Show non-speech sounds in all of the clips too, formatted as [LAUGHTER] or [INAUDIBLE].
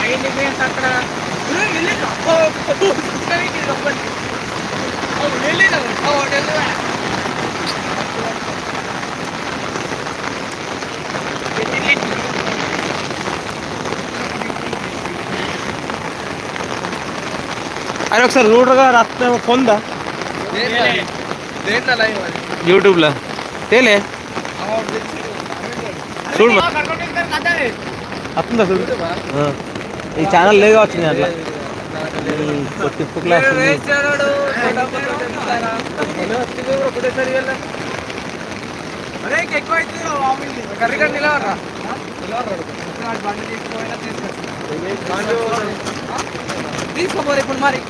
Ahí le voy a sacar. ¡Eh, le అరే ఒకసారి రూడర్గా రక్తం పొందా? యూట్యూబ్లో తేలే. చూడు. వస్తుందా చూడు? ఈ ఛానల్ లేదు వచ్చింది అట్లా ఫిఫ్త్ క్లాస్ కర్రీగా నిలవరా తీసుకోపోరు ఇప్పుడు మరి.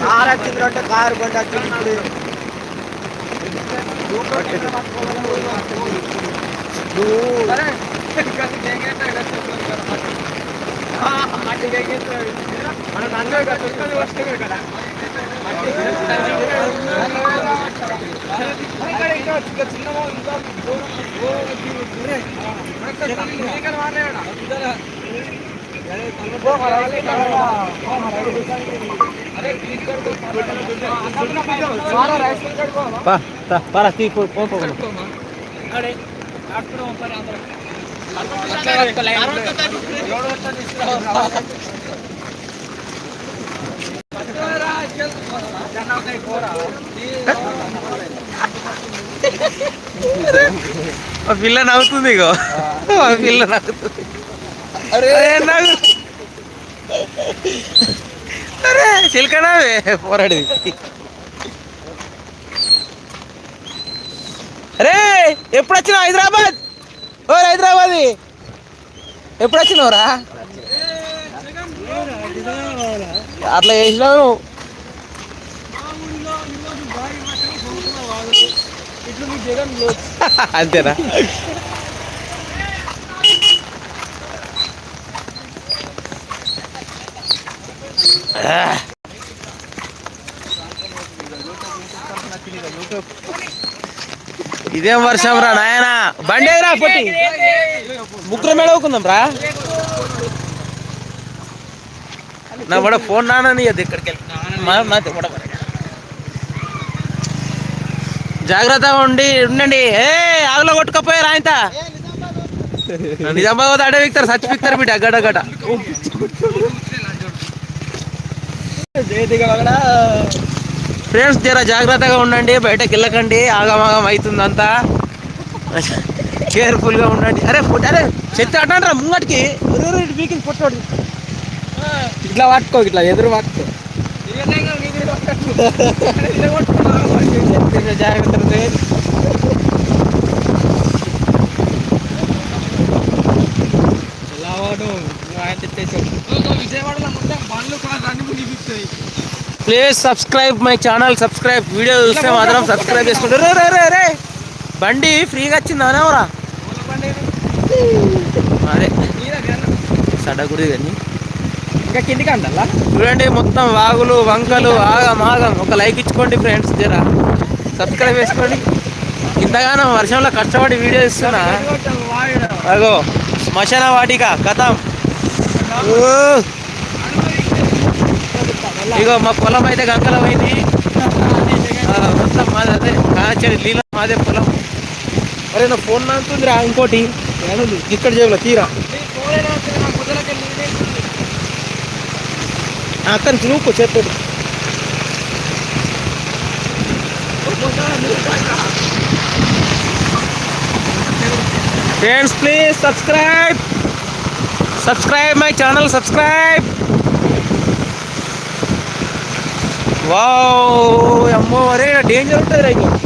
కార్ వచ్చింది అంటే కారు బండి వచ్చింది ఇప్పుడు. సరే మనం నన్ను వస్తుంది కదా. పా తా- పారా తీ పో పో, పో. ఆ పిల్ల నవ్వుతుంది ఇగో. ఆ పిల్ల నవ్వుతుంది. అరే. నవ్వు. అరే చిలకనావే పోరాడిది. అరే ఎప్పుడు వచ్చినావు హైదరాబాద్? ఓ హైదరాబాద్. ఎప్పుడు వచ్చినావురా అట్లా చేసినావు [LAUGHS] అంతేనా? ఇదేం వర్షం రా నాయన? బండి రా పొట్టి. ముగ్గురు మేడవుకుందాం రా. నా కూడా ఫోన్ నానని అది ఇక్కడికి వెళ్ళి. మా- మా తె- వడ- జాగ్రత్తగా ఉండి ఉండండి. ఏ ఆగులో కొట్టుకపోయారు ఆయన నిజామాబాద్ అడే విక్తారు సచ్చి విక్తారు బిడ్డ గడ గడ ఫ్రెండ్స్ జర జాగ్రత్తగా ఉండండి బయటకు వెళ్ళకండి ఆగమాగం అవుతుంది అంతా. కేర్ఫుల్గా ఉండండి. అరే ఫుడ్ అరే చెత్త అంటారా ముంగటికి. వీకింగ్ ఇట్లా పట్టుకో ఇట్లా ఎదురు పట్టుకో జాగ్రత్త please subscribe my channel subscribe video చూస్తే మాత్రం సబ్స్క్రైబ్ చేసుకుంటారు. రే, రే రే రే. బండి ఫ్రీగా వచ్చింది అనేవరా అదే సడగుడి కానీ. ఇంకా కిందికి అంటల్లా చూడండి మొత్తం వాగులు వంకలు ఆగం ఆగం. ఒక లైక్ ఇచ్చుకోండి ఫ్రెండ్స్ జరా. సబ్స్క్రైబ్ చేసుకోండి. ఇంతగానో వర్షంలో కష్టపడి వీడియో ఇస్తున్నా అగో శ్మశాన వాటిక కథం. ఇగో మా పొలం అయితే గంకలం అయింది మొత్తం మాది అదే కాచడి నీళ్ళ మాదే పొలం. అరే నా ఫోన్ నాంతుంది రా ఇంకోటి. ఇక్కడ జేబులో తీరా. అక్కడి నుంచి చెప్పాడు friends please subscribe subscribe my channel subscribe wow అమ్మో అరే డేంజర్ ఉంటుంది రైతు